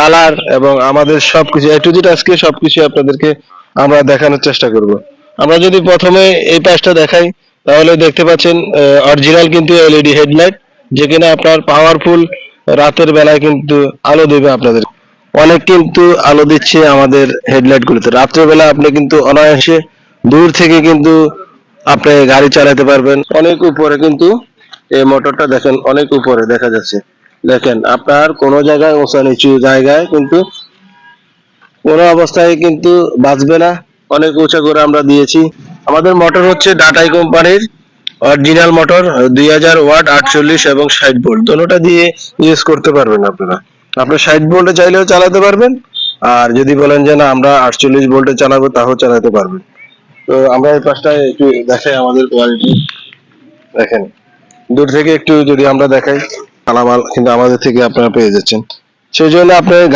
Colour এবং আমাদের সবকিছু এ টু আজকে সবকিছু আপনাদেরকে আমরা দেখানোর চেষ্টা করব। আমরা যদি প্রথমে এই পাশটা দেখাই, তাহলে দেখতে পাচ্ছেন অরিজিনাল কিন্তু এলইডি হেডলাইট যেখানে আপনার পাওয়ারফুল রাতের বেলায় কিন্তু আলো দেবে আপনাদের। অনেক কিন্তু আলো দিচ্ছে আমাদের হেডলাইট গুলোতে। রাত্রের বেলা আপনি কিন্তু অনায়াসে দূর থেকে কিন্তু আপনি গাড়ি চালাতে পারবেন। অনেক উপরে কিন্তু এই মোটরটা দেখেন, অনেক উপরে দেখা যাচ্ছে। দেখেন, আপনার কোনো জায়গায় উঁচা নিচু জায়গায় কিন্তু কোনো অবস্থায় কিন্তু বাঁচবে না। অনেক উঁচা করে আমরা দিয়েছি। আমাদের মোটর হচ্ছে ডাটাই কোম্পানির অরিজিনাল মোটর, দুই হাজার ওয়াট, আটচল্লিশ এবং ষাট ভোল্ট। দোনোটা দিয়ে ইউজ করতে পারবেন আপনারা। আপনার ষাট ভোল্টে চাইলেও চালাতে পারবেন, আর যদি বলেন যে না, আমরা আটচল্লিশ ভোল্টে চালাবো, তাও চালাতে পারবেন। তো আমরা এই পাশটায় একটু দেখাই আমাদের কোয়ালিটি দেখেন, দূর থেকে একটু যদি আমরা দেখাই। কিন্তু আমাদের থেকে আপনারা পেয়ে যাচ্ছেন। সেই জন্য আপনার